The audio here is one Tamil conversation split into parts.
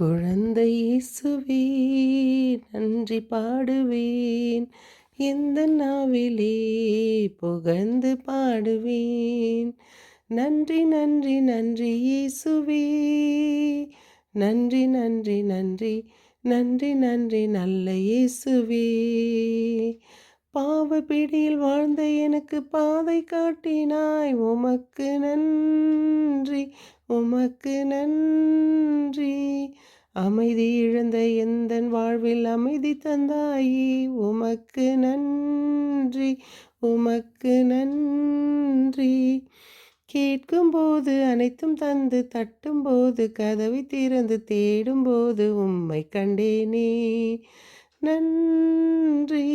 குழந்தை இயேசுவே நன்றி பாடுவேன். எந்த நாவிலே புகழ்ந்து பாடுவேன். நன்றி நன்றி நன்றி இயேசுவே. நன்றி நன்றி நன்றி நன்றி நன்றி நல்ல இயேசுவே. பாவ பிடியில் வாழ்ந்த எனக்கு பாதை காட்டினாய். உமக்கு நன்றி உமக்கு நன்றி. அமைதி இழந்த எந்தன் வாழ்வில் அமைதி தந்தாயி? உமக்கு நன்றி உமக்கு நன்றி. கேட்கும்போது அனைத்தும் தந்து தட்டும்போது கதவை திறந்து தேடும்போது உம்மை கண்டேனே. நன்றி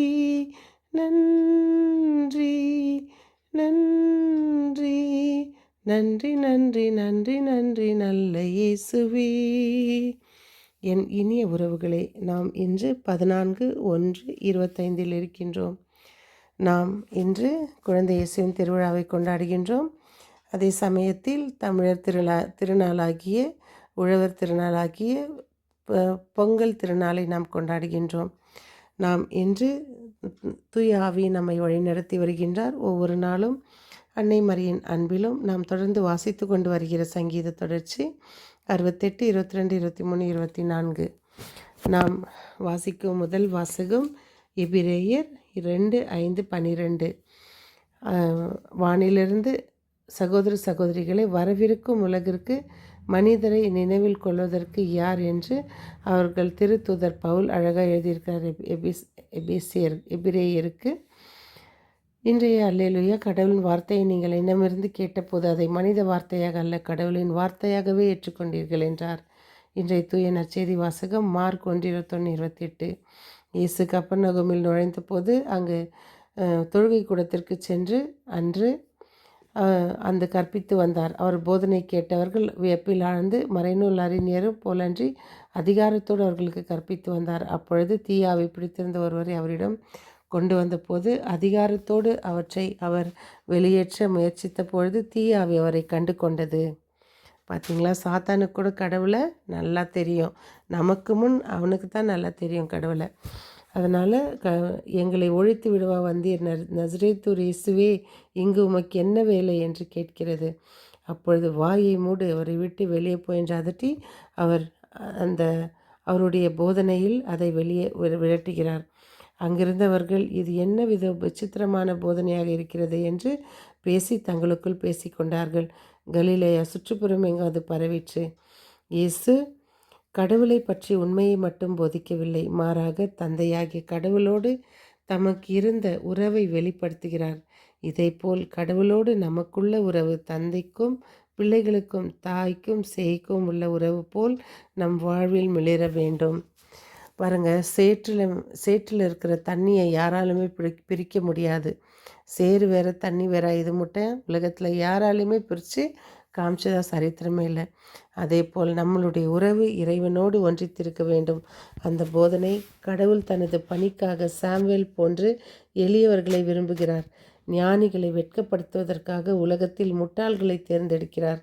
நன்றி நன்றி. நன்றி நன்றி நன்றி நன்றி நல்ல இயேசுவே. என் இனிய உறவுகளே நாம் இன்று பதினான்கு ஒன்று இருபத்தைந்தில் இருக்கின்றோம். நாம் இன்று குழந்தை இயேசுவின் திருவிழாவை கொண்டாடுகின்றோம். அதே சமயத்தில் தமிழர் திருநா திருநாளாகிய உழவர் திருநாளாகிய பொங்கல் திருநாளை நாம் கொண்டாடுகின்றோம். நாம் இன்று தூய ஆவி நம்மை வழிநடத்தி வருகின்றார். ஒவ்வொரு நாளும் அன்னை மரியின் அன்பிலும் நாம் தொடர்ந்து வாசித்து கொண்டு வருகிற சங்கீத தொடர்ச்சி அறுபத்தெட்டு இருபத்தி ரெண்டு இருபத்தி மூணு இருபத்தி நான்கு நாம் வாசிக்கும் முதல் வாசகம் எபிரேயர் இரண்டு ஐந்து பனிரெண்டு. வானிலிருந்து சகோதர சகோதரிகளை வரவிருக்கும் உலகிற்கு மனிதரை நினைவில் கொள்வதற்கு யார் என்று அவர்கள் திருத்துதர் பவுல் அழகாக எழுதியிருக்கிறார் எபிஸ் எபிசியர் எபிரேயருக்கு. இன்றைய அல்லேலுயா கடவுளின் வார்த்தையை நீங்கள் என்னமிருந்து கேட்டபோது அதை மனித வார்த்தையாக அல்ல கடவுளின் வார்த்தையாகவே ஏற்றுக்கொண்டீர்கள் என்றார். இன்றைய தூய நற்செய்தி வாசகம் மார்க் ஒன்று இருபத்தொன்று இருபத்தெட்டு. இயேசு கப்பநகுமில் நுழைந்த போது அங்கு தொழுகை கூடத்திற்கு சென்று அன்று அந்த கற்பித்து வந்தார். அவர் போதனை கேட்டவர்கள் வியப்பில் ஆழ்ந்து மறைநூல் அறிஞரும் போலன்றி அதிகாரத்தோடு அவர்களுக்கு கற்பித்து வந்தார். அப்பொழுது தீயாவை பிடித்திருந்த ஒருவரை அவரிடம் கொண்டு வந்தபோது அதிகாரத்தோடு அவற்றை அவர் வெளியேற்ற முயற்சித்த பொழுது தீயாவி அவரை கண்டு கொண்டது பார்த்தீங்களா சாத்தானுக்கு கூட கடவுளை நல்லா தெரியும். நமக்கு முன் அவனுக்கு தான் நல்லா தெரியும் கடவுளை. அதனால் க எங்களை ஒழித்து விடுவா வந்தீர் நசரேத்தூர் இயேசுவே இங்கு உமக்கு என்ன வேலை என்று கேட்கிறது. அப்பொழுது வாயை மூடு அவரை விட்டு வெளியே போய் என்று அதட்டி அவர் அந்த அவருடைய போதனையில் அதை வெளியே விரட்டுகிறார். அங்கிருந்தவர்கள் இது என்ன வித விசித்திரமான போதனையாக இருக்கிறது என்று பேசி தங்களுக்குள் பேசிக்கொண்டார்கள் கலிலேயா சுற்றுப்புறம் எங்காவது பரவிற்று? இயேசு கடவுளை பற்றி உண்மையை மட்டும் போதிக்கவில்லை மாறாக தந்தையாகிய கடவுளோடு தமக்கு இருந்த உறவை வெளிப்படுத்துகிறார். இதைப்போல் கடவுளோடு நமக்குள்ள உறவு தந்தைக்கும் பிள்ளைகளுக்கும் தாய்க்கும் சேய்க்கும் உள்ள உறவு போல் நம் வாழ்வில் மிளிர வேண்டும். பாருங்கள் சேற்றில் சேற்றில் இருக்கிற தண்ணியை யாராலுமே பிடி பிரிக்க முடியாது. சேறு வேற தண்ணி வேற இது முட்டை. உலகத்தில் யாராலையுமே பிரித்து காமிச்சதா சரித்திரமே இல்லை. அதே போல் நம்மளுடைய உறவு இறைவனோடு ஒன்றித்திருக்க வேண்டும். அந்த போதனை கடவுள் தனது பணிக்காக சாம்வேல் போன்று எளியவர்களை விரும்புகிறார். ஞானிகளை வெட்கப்படுத்துவதற்காக உலகத்தில் முட்டாள்களை தேர்ந்தெடுக்கிறார்.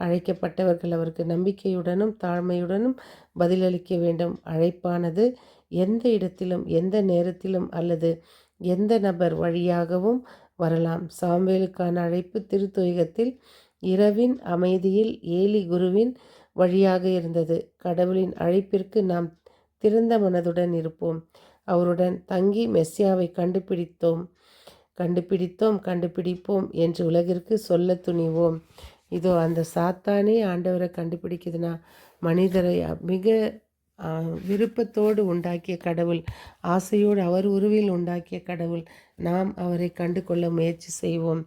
அழைக்கப்பட்டவர்கள் அவருக்கு நம்பிக்கையுடனும் தாழ்மையுடனும் பதிலளிக்க வேண்டும். அழைப்பானது எந்த இடத்திலும் எந்த நேரத்திலும் அல்லது எந்த நபர் வழியாகவும் வரலாம். சாம்வேலுக்கான அழைப்பு திருத்தொயகத்தில் இரவின் அமைதியில் ஏலி குருவின் வழியாக இருந்தது. கடவுளின் அழைப்பிற்கு நாம் திறந்த மனதுடன் இருப்போம். அவருடன் தங்கி மெஸ்ஸியாவை கண்டுபிடித்தோம். கண்டுபிடித்தோம் கண்டுபிடிப்போம் என்று உலகிற்கு சொல்ல துணிவோம். இதோ அந்த சாத்தானே ஆண்டவரை கண்டுபிடிக்குதுன்னா மனிதரை மிக விருப்பத்தோடு உண்டாக்கிய கடவுள் ஆசையோடு அவர் உருவில் உண்டாக்கிய கடவுள் நாம் அவரை கண்டு கொள்ள முயற்சி செய்வோம்.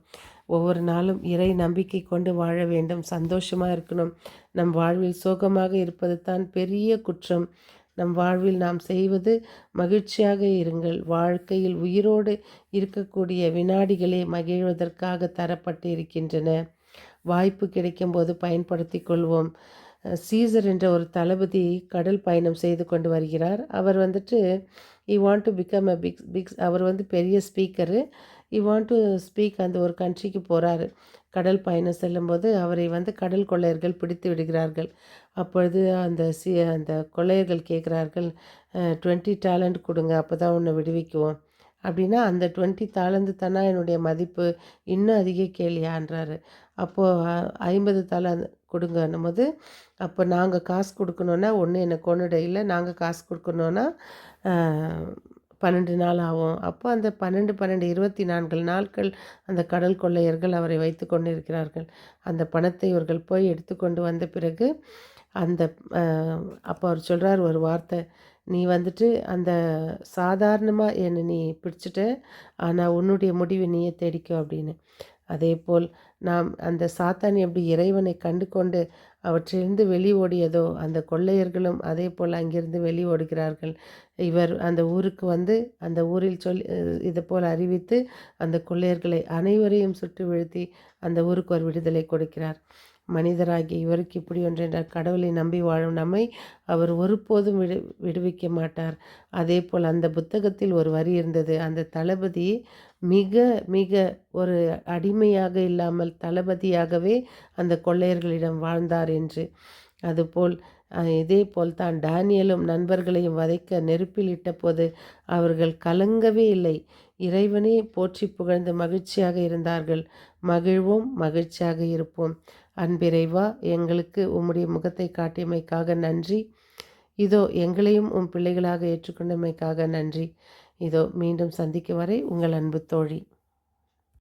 ஒவ்வொரு நாளும் இறை நம்பிக்கை கொண்டு வாழ வேண்டும். சந்தோஷமாக இருக்கணும். நம் வாழ்வில் சோகமாக இருப்பது தான் பெரிய குற்றம். நம் வாழ்வில் நாம் செய்வது மகிழ்ச்சியாக இருங்கள். வாழ்க்கையில் உயிரோடு இருக்கக்கூடிய வினாடிகளே மகிழ்வதற்காக தரப்பட்டு இருக்கின்றன வாய்ப்பு கிடைக்கும்போது பயன்படுத்தி கொள்வோம் சீசர் என்ற ஒரு தளபதி கடல் பயணம் செய்து கொண்டு வருகிறார். அவர் வந்துட்டு I want to become a big big அவர் வந்து பெரிய speaker. I want to speak அந்த ஒரு கண்ட்ரிக்கு போகிறாரு கடல் பயணம் செல்லும்போது அவரை வந்து கடல் கொள்ளையர்கள் பிடித்து விடுகிறார்கள். அப்பொழுது அந்த சி அந்த கொள்ளையர்கள் கேட்குறார்கள் டுவெண்ட்டி டேலண்ட் கொடுங்க அப்போ தான் உன்னை விடுவிக்குவோம். அப்படின்னா அந்த டுவெண்ட்டி தாளந்து தானா என்னுடைய மதிப்பு இன்னும் அதிக கேளியான்றாரு அப்போது ஐம்பது தாளந்து கொடுங்கன்னும் போது அப்போ நாங்கள் காசு கொடுக்கணுன்னா ஒன்று என்னை கொண்டுட இல்லை நாங்கள் காசு கொடுக்கணுன்னா பன்னெண்டு நாள் ஆகும். அப்போ அந்த பன்னெண்டு பன்னெண்டு இருபத்தி நான்கு நாட்கள் அந்த கடல் கொள்ளையர்கள் அவரை வைத்து கொண்டு இருக்கிறார்கள் அந்த பணத்தை இவர்கள் போய் எடுத்துக்கொண்டு வந்த பிறகு அந்த அப்போ அவர் சொல்கிறார் ஒரு வார்த்தை நீ வந்துட்டு அந்த சாதாரணமாக என்னை நீ பிடிச்சிட்ட ஆனால் உன்னுடைய முடிவை நீயே தேடிக்கோ அப்படின்னு. அதே போல் நாம் அந்த சாத்தான் எப்படி இறைவனை கண்டு கொண்டு அவற்றிலிருந்து வெளி ஓடியதோ அந்த கொள்ளையர்களும் அதே போல் அங்கிருந்து வெளி ஓடுகிறார்கள். இவர் அந்த ஊருக்கு வந்து அந்த ஊரில் சொல்லி இதை போல் அறிவித்து அந்த கொள்ளையர்களை அனைவரையும் சுட்டு வீழ்த்தி அந்த ஊருக்கு ஒரு விடுதலை கொடுக்கிறார். மனிதராகிய இவருக்கு இப்படி ஒன்றென்றார் கடவுளை நம்பி வாழும் நம்மை அவர் ஒருபோதும் விடு விடுவிக்க மாட்டார். அதே போல் அந்த புத்தகத்தில் ஒரு வரி இருந்தது. அந்த தளபதி மிக மிக ஒரு அடிமையாக இல்லாமல் தளபதியாகவே அந்த கொள்ளையர்களிடம் வாழ்ந்தார் என்று. அதுபோல் இதே போல் தான் டேனியலும் நண்பர்களையும் வதைக்க நெருப்பில் இட்டபோது அவர்கள் கலங்கவே இல்லை. இறைவனே போற்றி புகழ்ந்து மகிழ்ச்சியாக இருந்தார்கள். மகிழ்வோம் மகிழ்ச்சியாக இருப்போம். அன்பிறைவா எங்களுக்கு உம்முடைய முகத்தை காட்டியமைக்காக நன்றி. இதோ எங்களையும் உம் பிள்ளைகளாக ஏற்றுக்கொண்டமைக்காக நன்றி. இதோ மீண்டும் சந்திக்கும் வரை உங்கள் அன்பு தோழி.